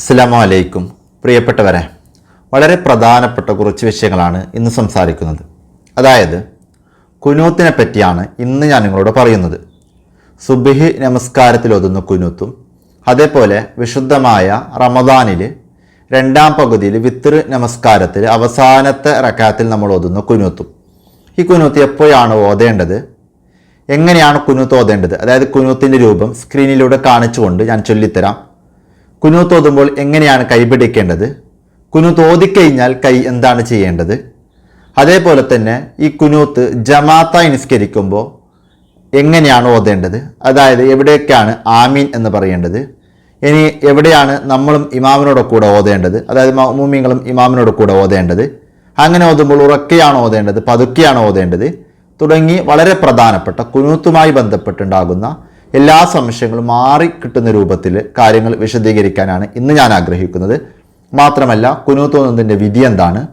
അസ്സാം വലൈക്കും പ്രിയപ്പെട്ടവരെ വളരെ പ്രധാനപ്പെട്ട കുറച്ച് വിഷയങ്ങളാണ് ഇന്ന് സംസാരിക്കുന്നത്. അതായത് കുനൂത്തിനെ പറ്റിയാണ് ഇന്ന് ഞാൻ നിങ്ങളോട് പറയുന്നത്. സുബിഹി നമസ്കാരത്തിൽ ഒതുന്ന കുനൂത്തും അതേപോലെ വിശുദ്ധമായ റമദാനിൽ രണ്ടാം പകുതിയിൽ വിത്തർ നമസ്കാരത്തിൽ അവസാനത്തെ റക്കാത്തിൽ നമ്മൾ ഒതുന്ന കുനൂത്തും. ഈ കുനൂത്ത് എപ്പോഴാണ് ഓതേണ്ടത്? എങ്ങനെയാണ് കുനൂത്ത് ഓതേണ്ടത്? അതായത് കുനൂത്തിന്റെ രൂപം സ്ക്രീനിലൂടെ കാണിച്ചുകൊണ്ട് ഞാൻ ചൊല്ലിത്തരാം. കുനൂത്ത് തോതുമ്പോൾ എങ്ങനെയാണ് കൈ പിടിക്കേണ്ടത്? കുനു തോതിക്കഴിഞ്ഞാൽ കൈ എന്താണ് ചെയ്യേണ്ടത്? അതേപോലെ തന്നെ ഈ കുനൂത്ത് ജമാത്ത നിസ്കരിക്കുമ്പോൾ എങ്ങനെയാണ് ഓതേണ്ടത്? അതായത് എവിടെയൊക്കെയാണ് ആമീൻ എന്ന് പറയേണ്ടത്? ഇനി എവിടെയാണ് നമ്മളും ഇമാമിനോട് കൂടെ ഓതേണ്ടത്? അതായത് മൂമിങ്ങളും ഇമാമിനോട് കൂടെ ഓതേണ്ടത്? അങ്ങനെ ഓതുമ്പോൾ ഉറക്കെയാണ് ഓതേണ്ടത് പതുക്കെയാണ് ഓതേണ്ടത്. തുടങ്ങി വളരെ പ്രധാനപ്പെട്ട കുനൂത്തുമായി ബന്ധപ്പെട്ടുണ്ടാകുന്ന എല്ലാ സംശയങ്ങളും മാറി കിട്ടുന്ന രൂപത്തിൽ കാര്യങ്ങൾ വിശദീകരിക്കാനാണ് ഇന്ന് ഞാൻ ആഗ്രഹിക്കുന്നത്. മാത്രമല്ല കുനൂത്ത് ഓതുന്നതിന്റെ വിധി എന്താണ്?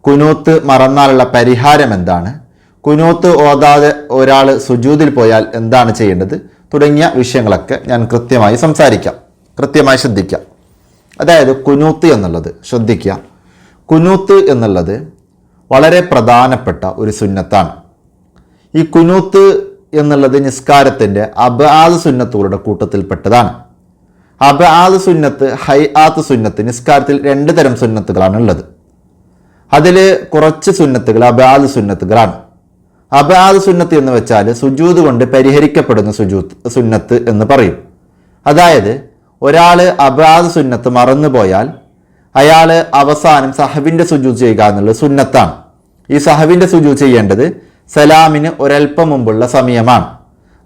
കുനൂത്ത് മറന്നാലുള്ള പരിഹാരം എന്താണ്? കുനൂത്ത് ഓതാതെ ഒരാൾ സുജൂതിൽ പോയാൽ എന്താണ് ചെയ്യേണ്ടത്? തുടങ്ങിയ വിഷയങ്ങളൊക്കെ ഞാൻ കൃത്യമായി സംസാരിക്കാം. കൃത്യമായി ശ്രദ്ധിക്കാം. അതായത് കുനൂത്ത് എന്നുള്ളത് ശ്രദ്ധിക്കുക. കുനൂത്ത് എന്നുള്ളത് വളരെ പ്രധാനപ്പെട്ട ഒരു സുന്നത്താണ്. ഈ കുനൂത്ത് എന്നുള്ളത് നിസ്കാരത്തിന്റെ അബാദ് സുന്നത്തുകളുടെ കൂട്ടത്തിൽപ്പെട്ടതാണ്. അബാദ് സുന്നത്ത് ഹൈ ആത്ത് സുന്നത്ത് നിസ്കാരത്തിൽ രണ്ട് തരം സുന്നത്തുകളാണ് ഉള്ളത് അതിൽ കുറച്ച് സുന്നത്തുകൾ അബാദ് സുന്നത്തുകളാണ്. അബാദ് സുന്നത്ത് എന്ന് വെച്ചാൽ സുജൂത് കൊണ്ട് പരിഹരിക്കപ്പെടുന്ന സുജൂത്ത് സുന്നത്ത് എന്ന് പറയും. അതായത് ഒരാൾ അബാദ് സുന്നത്ത് മറന്നു പോയാൽ അയാൾ അവസാനം സഹബിന്റെ സുജൂത് ചെയ്യുക എന്നുള്ളത് സുന്നത്താണ്. ഈ സഹബിന്റെ സുജൂത് ചെയ്യേണ്ടത് സലാമിന് ഒരൽപ്പം മുമ്പുള്ള സമയമാണ്.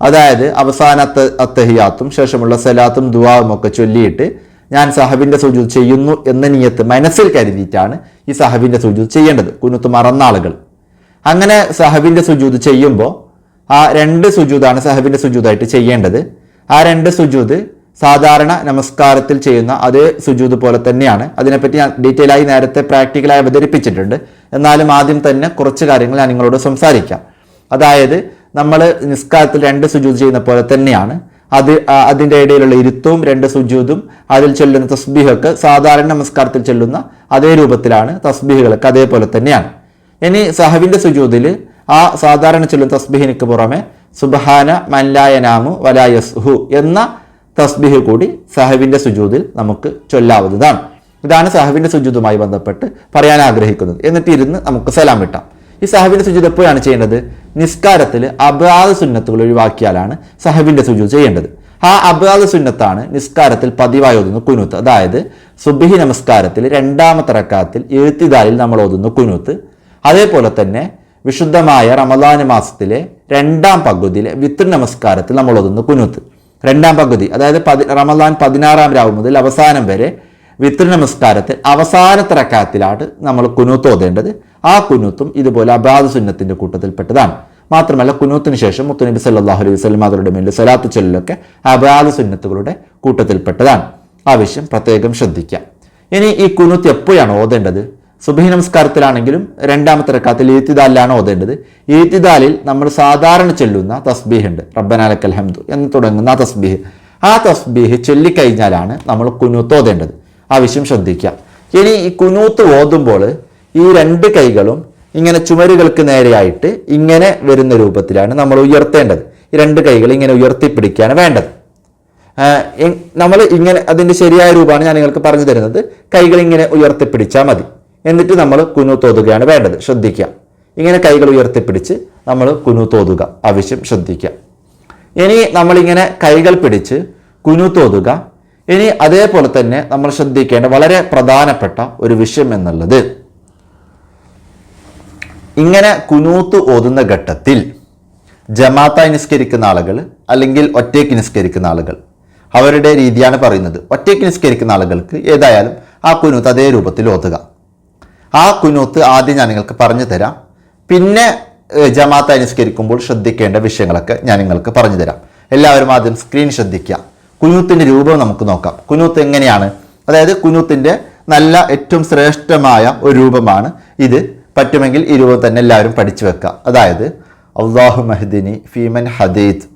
അതായത് അവസാനത്തെ അത്തഹിയാത്തും ശേഷമുള്ള സലാത്തും ദുവാവും ഒക്കെ ചൊല്ലിയിട്ട് ഞാൻ സഹബിന്റെ സുജൂത് ചെയ്യുന്നു എന്ന നിയത്ത് മനസ്സിൽ കരുതിയിട്ടാണ് ഈ സഹബിന്റെ സുജൂത് ചെയ്യേണ്ടത്. കുനുത്ത് മറന്ന ആളുകൾ. അങ്ങനെ സഹബിന്റെ സുജൂത് ചെയ്യുമ്പോൾ ആ രണ്ട് സുജൂതാണ് സഹബിന്റെ സുജൂതായിട്ട് ചെയ്യേണ്ടത്. ആ രണ്ട് സുജൂത് സാധാരണ നമസ്കാരത്തിൽ ചെയ്യുന്ന അതേ സുജൂത് പോലെ തന്നെയാണ്. അതിനെപ്പറ്റി ഞാൻ ഡീറ്റെയിൽ ആയി നേരത്തെ പ്രാക്ടിക്കലായി അവതരിപ്പിച്ചിട്ടുണ്ട്. എന്നാലും ആദ്യം തന്നെ കുറച്ച് കാര്യങ്ങൾ ഞാൻ നിങ്ങളോട് സംസാരിക്കാം. അതായത് നമ്മൾ നിസ്കാരത്തിൽ രണ്ട് സുജൂത് ചെയ്യുന്ന പോലെ തന്നെയാണ്. അത് അതിന്റെ ഇടയിലുള്ള ഇരുത്തവും രണ്ട് സുജൂതും അതിൽ ചൊല്ലുന്ന തസ്ബീഹൊക്കെ സാധാരണ നമസ്കാരത്തിൽ ചൊല്ലുന്ന അതേ രൂപത്തിലാണ് തസ്ബീഹുകളൊക്കെ അതേപോലെ തന്നെയാണ്. ഇനി സഹവിന്റെ സുജൂതിൽ ആ സാധാരണ ചൊല്ലുന്ന തസ്ബീഹിനിക്ക് പുറമെ സുബഹാന മല്ലായനാമു വലായസ്ഹു എന്ന തസ്ബീഹ് കൂടി സഹവിന്റെ സുജൂതിൽ നമുക്ക് ചൊല്ലാവുന്നതാണ്. ഇതാണ് സഹവിന്റെ സുജൂതുമായി ബന്ധപ്പെട്ട് പറയാൻ ആഗ്രഹിക്കുന്നത്. എന്നിട്ട് ഇരുന്ന് നമുക്ക് സലാം വിട്ടാം. ഈ സഹബിന്റെ സുജൂത് എപ്പോഴാണ് ചെയ്യേണ്ടത്? നിസ്കാരത്തിൽ അബാദ് സുന്നത്തുകൾ ഒഴിവാക്കിയാലാണ് സഹബിന്റെ സുജൂത് ചെയ്യേണ്ടത്. ആ അബാദ് സുന്നത്താണ് നിസ്കാരത്തിൽ പതിവായി ഓതുന്ന കുനൂത്ത്. അതായത് സുബിഹി നമസ്കാരത്തിൽ രണ്ടാമത്തെ റക്കാത്തിൽ എഴുത്തിദാലിൽ നമ്മൾ ഓതുന്ന കുനൂത്ത്. അതേപോലെ തന്നെ വിശുദ്ധമായ റമദാന മാസത്തിലെ രണ്ടാം പകുതിയിലെ വിത്ര നമസ്കാരത്തിൽ നമ്മൾ ഓതുന്ന കുനൂത്ത്. രണ്ടാം പകുതി അതായത് പതി റമദാൻ പതിനാറാം രാവ് മുതൽ അവസാനം വരെ വിത്ര നമസ്കാരത്തിൽ അവസാനത്തെ റക്കാത്തിലാണ് നമ്മൾ കുനൂത്ത് ഓതേണ്ടത്. ആ കുനൂത്തും ഇതുപോലെ അബാദ് സുന്നത്തിന്റെ കൂട്ടത്തിൽപ്പെട്ടതാണ്. മാത്രമല്ല കുനൂത്തിന് ശേഷം മുത്തുനബി സല്ലാഹു അലൈഹി വസ്ലം അവരുടെ മേലിൽ സലാത്ത് ചൊല്ലലൊക്കെ അബാദ് സുന്നത്തുകളുടെ കൂട്ടത്തിൽപ്പെട്ടതാണ്. ആവശ്യം പ്രത്യേകം ശ്രദ്ധിക്കാം ഇനി ഈ കുനൂത്ത് എപ്പോഴാണ് ഓതേണ്ടത്? സുബഹി നമസ്കാരത്തിലാണെങ്കിലും രണ്ടാമത്തെ റക്കാത്തിൽ ഈത്തിദാലിലാണ് ഓതേണ്ടത്. ഈത്തിദാലിൽ നമ്മൾ സാധാരണ ചൊല്ലുന്ന തസ്ബീഹ് ഉണ്ട് റബ്ബനാലക്കൽ ഹംദു എന്ന് തുടങ്ങുന്ന തസ്ബീഹ്. ആ തസ്ബീഹ് ചൊല്ലിക്കഴിഞ്ഞാലാണ് നമ്മൾ കുനൂത്ത് ഓതേണ്ടത്. ആ വിഷയം ശ്രദ്ധിക്കുക. ഇനി ഈ കുനൂത്ത് ഓതുമ്പോൾ ഈ രണ്ട് കൈകളും ഇങ്ങനെ ചുമരുകൾക്ക് നേരെയായിട്ട് ഇങ്ങനെ വരുന്ന രൂപത്തിലാണ് നമ്മൾ ഉയർത്തേണ്ടത്. ഈ രണ്ട് കൈകൾ ഇങ്ങനെ ഉയർത്തിപ്പിടിക്കുകയാണ് വേണ്ടത്. നമ്മൾ ഇങ്ങനെ അതിന്റെ ശരിയായ രൂപമാണ് ഞാൻ നിങ്ങൾക്ക് പറഞ്ഞു തരുന്നത്. കൈകൾ ഇങ്ങനെ ഉയർത്തിപ്പിടിച്ചാൽ മതി. എന്നിട്ട് നമ്മൾ കുനു തോതുകയാണ് വേണ്ടത്. ശ്രദ്ധിക്കുക. ഇങ്ങനെ കൈകൾ ഉയർത്തിപ്പിടിച്ച് നമ്മൾ കുനു തോതുക ആവശ്യം ശ്രദ്ധിക്കുക. ഇനി നമ്മളിങ്ങനെ കൈകൾ പിടിച്ച് കുനൂത്തോതുക ഇനി അതേപോലെ തന്നെ നമ്മൾ ശ്രദ്ധിക്കേണ്ട വളരെ പ്രധാനപ്പെട്ട ഒരു വിഷയം എന്നുള്ളത് ഇങ്ങനെ കുനൂത്ത് ഓതുന്ന ഘട്ടത്തിൽ ജമാത്തായി നിസ്കരിക്കുന്ന ആളുകൾ അല്ലെങ്കിൽ ഒറ്റയ്ക്ക് നിസ്കരിക്കുന്ന ആളുകൾ അവരുടെ രീതിയാണ് പറയുന്നത്. ഒറ്റയ്ക്ക് നിസ്കരിക്കുന്ന ആളുകൾക്ക് ഏതായാലും ആ കുനൂത്ത് അതേ രൂപത്തിൽ ഓതുക. ആ കുനൂത്ത് ആദ്യം ഞാൻ നിങ്ങൾക്ക് പറഞ്ഞു തരാം. പിന്നെ ജമാത്തായി നിസ്കരിക്കുമ്പോൾ ശ്രദ്ധിക്കേണ്ട വിഷയങ്ങളൊക്കെ ഞാൻ നിങ്ങൾക്ക് പറഞ്ഞു തരാം. എല്ലാവരും ആദ്യം സ്ക്രീൻ ശ്രദ്ധിക്കുക. കുനൂത്തിന്റെ രൂപം നമുക്ക് നോക്കാം. കുനൂത്ത് എങ്ങനെയാണ്? അതായത് കുനൂത്തിന്റെ നല്ല ഏറ്റവും ശ്രേഷ്ഠമായ ഒരു രൂപമാണ് ഇത്. പറ്റുമെങ്കിൽ ഈ രൂപം തന്നെ എല്ലാവരും പഠിച്ചു വെക്കുക. അതായത് അള്ളാഹു മഹദിനി ഫീമൻ ഹദീദ്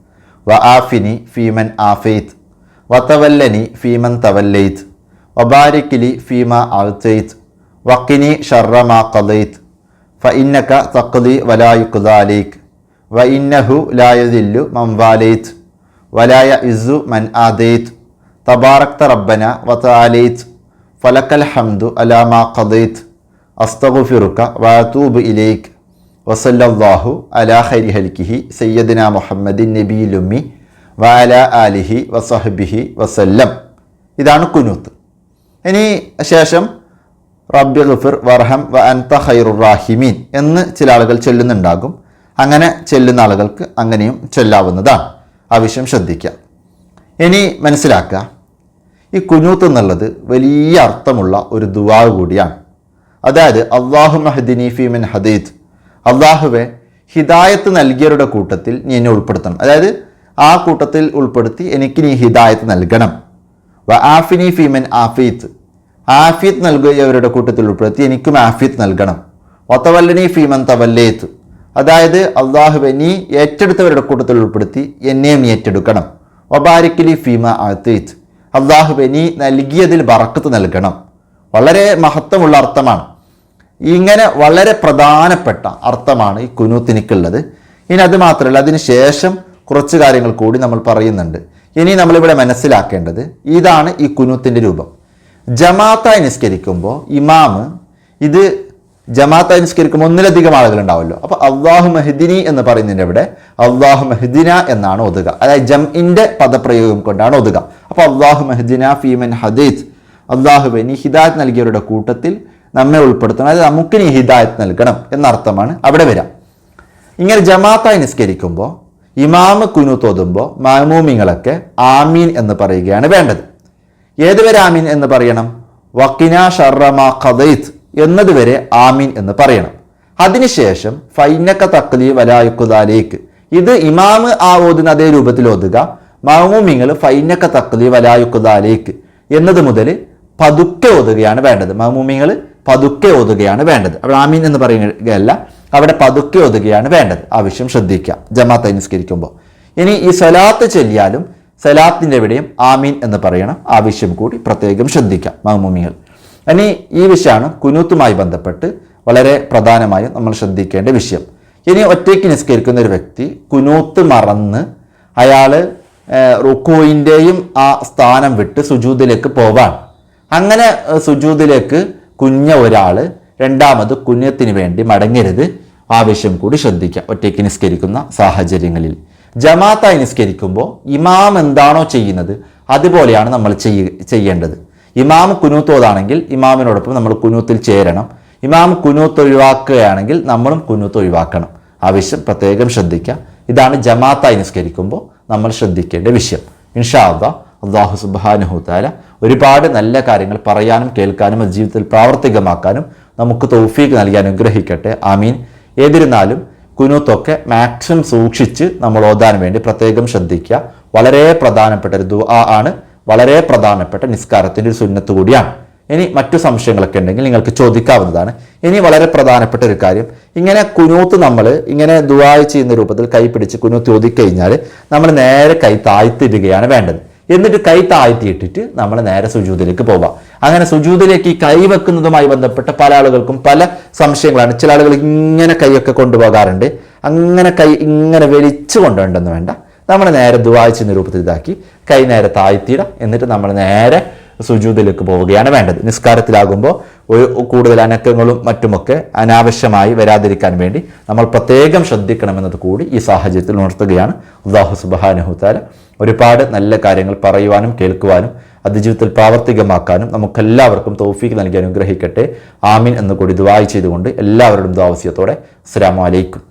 വ ആഫിനി ഫീമൻ ആഫെയ്ത്ത് വതവല്ലനി ഫീമൻ തവല്ലൈത്ത് വബാരിക്കിലി ഫീമ അൽത്തൈത്ത് വക്കിനി ഷർറമാ കലൈത്ത് ഫ ഇന്നക്ക തക്ലി വലായുക്കുദാലീക് വ ഇന്നഹു ലായുദില്ലു മംവാലൈത്ത് വലായ ഇസു മൻ ആദേത് തബാറക്ത റബ്ബന വതാലൈത്ത് ഫലക്കൽ ഹംദു അലാമ അസ്തഖു ഫിറുക്ക വാതൂബ് ഇലൈക് വസല്ലല്ലാഹു അലാ ഖൈരി ഹൽക്കിഹി സയ്യദിന മുഹമ്മദിൻ നബിയിലുമ്മി വഅല ആലിഹി വസഹബിഹി വസല്ലം. ഇതാണ് കുനൂത്ത്. ഇനി ശേഷം റബ്ബി ഗഫിർ വർഹം വ അൻത ഖൈറുർ റാഹിമീൻ എന്ന് ചില ആളുകൾ ചൊല്ലുന്നുണ്ടാകും. അങ്ങനെ ചെല്ലുന്ന ആളുകൾക്ക് അങ്ങനെയും ചൊല്ലാവുന്നതാണ്. ആ ശ്രദ്ധിക്കാം ഇനി മനസ്സിലാക്കുക ഈ കുനൂത്ത് എന്നുള്ളത് വലിയ അർത്ഥമുള്ള ഒരു ദുവാ കൂടിയാണ്. അതായത് അള്ളാഹു മഹദിനി ഫീമിൻ ഹദീദ് അള്ളാഹുവെ ഹിദായത്ത് നൽകിയവരുടെ കൂട്ടത്തിൽ നീ എന്നെ ഉൾപ്പെടുത്തണം. അതായത് ആ കൂട്ടത്തിൽ ഉൾപ്പെടുത്തി എനിക്ക് നീ ഹിദായത്ത് നൽകണം. വ ആഫിനി ഫീമൻ ആഫീത്ത്. ആഫീത്ത് നൽകിയവരുടെ കൂട്ടത്തിൽ ഉൾപ്പെടുത്തി എനിക്കും ആഫീത്ത് നൽകണം. ഒത്തവല്ലനി ഫീമൻ തവല്ലേത്ത്. അതായത് അള്ളാഹുവെ നീ ഏറ്റെടുത്തവരുടെ കൂട്ടത്തിൽ ഉൾപ്പെടുത്തി എന്നെയും ഏറ്റെടുക്കണം. ഒബാരിക്കലി ഫീമ അത്തീത്ത് അള്ളാഹുവെ നീ നൽകിയതിൽ ബറക്കത്ത് നൽകണം. വളരെ മഹത്വമുള്ള അർത്ഥമാണ്. ഇങ്ങനെ വളരെ പ്രധാനപ്പെട്ട അർത്ഥമാണ് ഈ കുനൂത്തിനിക്കുള്ളത്. ഇനി അത് മാത്രമല്ല അതിന് ശേഷം കുറച്ച് കാര്യങ്ങൾ കൂടി നമ്മൾ പറയുന്നുണ്ട്. ഇനി നമ്മളിവിടെ മനസ്സിലാക്കേണ്ടത് ഇതാണ് ഈ കുനൂത്തിന്റെ രൂപം. ജമാത്തായി നിസ്കരിക്കുമ്പോൾ ഇമാമ് ഇത് ജമാഅത്തായി നിസ്കരിക്കുമ്പോൾ ഒന്നിലധികം ആളുകൾ ഉണ്ടാവുമല്ലോ അപ്പോൾ അള്ളാഹു മെഹദിനി എന്ന് പറയുന്നതിന്റെ ഇവിടെ അള്ളാഹു മെഹദിന എന്നാണ് ഒതുക. അതായത് ജംഇന്റെ പദപ്രയോഗം കൊണ്ടാണ് ഒതുക. അപ്പോൾ അള്ളാഹു മെഹദിന ഫീമൻ ഹദീദ് അള്ളാഹു നീ ഹിദായത്ത് നൽകിയവരുടെ കൂട്ടത്തിൽ നമ്മെ ഉൾപ്പെടുത്തണം. അതായത് നമുക്ക് നീ ഹിദായത്ത് നൽകണം എന്നർത്ഥമാണ് അവിടെ വരാം ഇങ്ങനെ ജമാഅത്തായി നിസ്കരിക്കുമ്പോൾ ഇമാമ് കുനു തോതുമ്പോൾ മാമൂമിങ്ങളൊക്കെ ആമീൻ എന്ന് പറയുകയാണ് വേണ്ടത്. ഏതുവരെ ആമീൻ എന്ന് പറയണം? വക്കിന ഷർറമ ഖദൈത്ത് എന്നതുവരെ ആമീൻ എന്ന് പറയണം. അതിനുശേഷം ഫൈനക്ക തക്ലി വലായുക്കുദാലേക്ക് ഇത് ഇമാമ് ആ ഓതുന്ന അതേ രൂപത്തിൽ ഓതുക മൗമുമിങ്ങൾ ഫൈനക്ക തക്ലി വലായുക്കുദാലേക്ക് എന്നത് മുതൽ പതുക്കെ ഓതുകയാണ് വേണ്ടത്. മൗമുമിങ്ങൾ പതുക്കെ ഓതുകയാണ് വേണ്ടത്. അവിടെ ആമീൻ എന്ന് പറയുകയല്ല അവിടെ പതുക്കെ ഓതുകയാണ് വേണ്ടത്. ആവശ്യം ശ്രദ്ധിക്കുക. ജമാഅത്ത് നിസ്കരിക്കുമ്പോൾ. ഇനി ഈ സലാത്ത് ചെല്ലിയാലും സലാത്തിന്റെ എവിടെയും ആമീൻ എന്ന് പറയണം. ആവശ്യം കൂടി പ്രത്യേകം ശ്രദ്ധിക്കാം മാമൂമികൾ. ഇനി ഈ വിഷയമാണ് കുനൂത്തുമായി ബന്ധപ്പെട്ട് വളരെ പ്രധാനമായും നമ്മൾ ശ്രദ്ധിക്കേണ്ട വിഷയം. ഇനി ഒറ്റയ്ക്ക് നിസ്കരിക്കുന്ന ഒരു വ്യക്തി കുനൂത്ത് മറന്ന് അയാൾ റുക്കോയിന്റെയും ആ സ്ഥാനം വിട്ട് സുജൂദിലേക്ക് പോവാൻ. അങ്ങനെ സുജൂദിലേക്ക് കുഞ്ഞ ഒരാൾ രണ്ടാമത് കുഞ്ഞത്തിന് വേണ്ടി മടങ്ങരുത്. ആവശ്യം കൂടി ശ്രദ്ധിക്കുക ഒറ്റയ്ക്ക് നിസ്കരിക്കുന്ന സാഹചര്യങ്ങളിൽ. ജമാത്തായി നിസ്കരിക്കുമ്പോൾ ഇമാം എന്താണോ ചെയ്യുന്നത് അതുപോലെയാണ് നമ്മൾ ചെയ്യേണ്ടത്. ഇമാം കുനൂത്തോതാണെങ്കിൽ ഇമാമിനോടൊപ്പം നമ്മൾ കുനൂത്തിൽ ചേരണം. ഇമാം കുനൂത്ത് ഒഴിവാക്കുകയാണെങ്കിൽ നമ്മളും കുനൂത്ത് ഒഴിവാക്കണം. വിഷയം പ്രത്യേകം ശ്രദ്ധിക്കുക. ഇതാണ് ജമാത്തായി നിസ്കരിക്കുമ്പോൾ നമ്മൾ ശ്രദ്ധിക്കേണ്ട വിഷയം. ഇൻഷാ അള്ളാഹ് അള്ളാഹു സുബാനുഹുത്താല ഒരുപാട് നല്ല കാര്യങ്ങൾ പറയാനും കേൾക്കാനും ജീവിതത്തിൽ പ്രാവർത്തികമാക്കാനും നമുക്ക് തൗഫീക്ക് നൽകി അനുഗ്രഹിക്കട്ടെ. ആമീൻ. ഏതിരുന്നാലും കുനൂത്തൊക്കെ മാക്സിമം സൂക്ഷിച്ച് നമ്മൾ ഓതാൻ വേണ്ടി പ്രത്യേകം ശ്രദ്ധിക്കുക. വളരെ പ്രധാനപ്പെട്ട ഒരു ദുആ ആണ്. വളരെ പ്രധാനപ്പെട്ട നിസ്കാരത്തിന്റെ ഒരു സുന്നത്ത് കൂടിയാണ്. ഇനി മറ്റു സംശയങ്ങളൊക്കെ ഉണ്ടെങ്കിൽ നിങ്ങൾക്ക് ചോദിക്കാവുന്നതാണ്. ഇനി വളരെ പ്രധാനപ്പെട്ട ഒരു കാര്യം ഇങ്ങനെ കുനൂത്ത് നമ്മൾ ഇങ്ങനെ ദുവായി ചെയ്യുന്ന രൂപത്തിൽ കൈ പിടിച്ച് കുനൂത്ത് ഓതിക്കഴിഞ്ഞാൽ നമ്മൾ നേരെ കൈ താഴ്ത്തിടുകയാണ് വേണ്ടത്. എന്നിട്ട് കൈ താഴ്ത്തിയിട്ടിട്ട് നമ്മൾ നേരെ സുജൂതിലേക്ക് പോവാം അങ്ങനെ സുജൂതിലേക്ക് ഈ കൈ വെക്കുന്നതുമായി ബന്ധപ്പെട്ട പല ആളുകൾക്കും പല സംശയങ്ങളാണ്. ചില ആളുകൾ ഇങ്ങനെ കൈയൊക്കെ കൊണ്ടുപോകാറുണ്ട്. അങ്ങനെ കൈ ഇങ്ങനെ വലിച്ചു കൊണ്ടുണ്ടെന്ന് വേണ്ട. നമ്മൾ നേരെ ദുവായിച്ചുന്ന രൂപത്തിൽ ഇതാക്കി. കൈ നേരെ താഴ്ത്തിയിടാം. എന്നിട്ട് നമ്മൾ നേരെ സുജൂതിലേക്ക് പോവുകയാണ് വേണ്ടത്. നിസ്കാരത്തിലാകുമ്പോൾ ഒരു കൂടുതൽ അനക്കങ്ങളും മറ്റുമൊക്കെ അനാവശ്യമായി വരാതിരിക്കാൻ വേണ്ടി നമ്മൾ പ്രത്യേകം ശ്രദ്ധിക്കണമെന്നത് കൂടി ഈ സാഹചര്യത്തിൽ ഉണർത്തുകയാണ്. അള്ളാഹു സുബാനുഹുത്താല ഒരുപാട് നല്ല കാര്യങ്ങൾ പറയുവാനും കേൾക്കുവാനും അത് ജീവിതത്തിൽ പ്രാവർത്തികമാക്കാനും നമുക്കെല്ലാവർക്കും തോഫീക്ക് നൽകി അനുഗ്രഹിക്കട്ടെ. ആമീൻ എന്ന് കൂടി ദുവായി ചെയ്തുകൊണ്ട് എല്ലാവരുടെയും ദാവസ്യത്തോടെ അസ്സലാമു അലൈക്കും.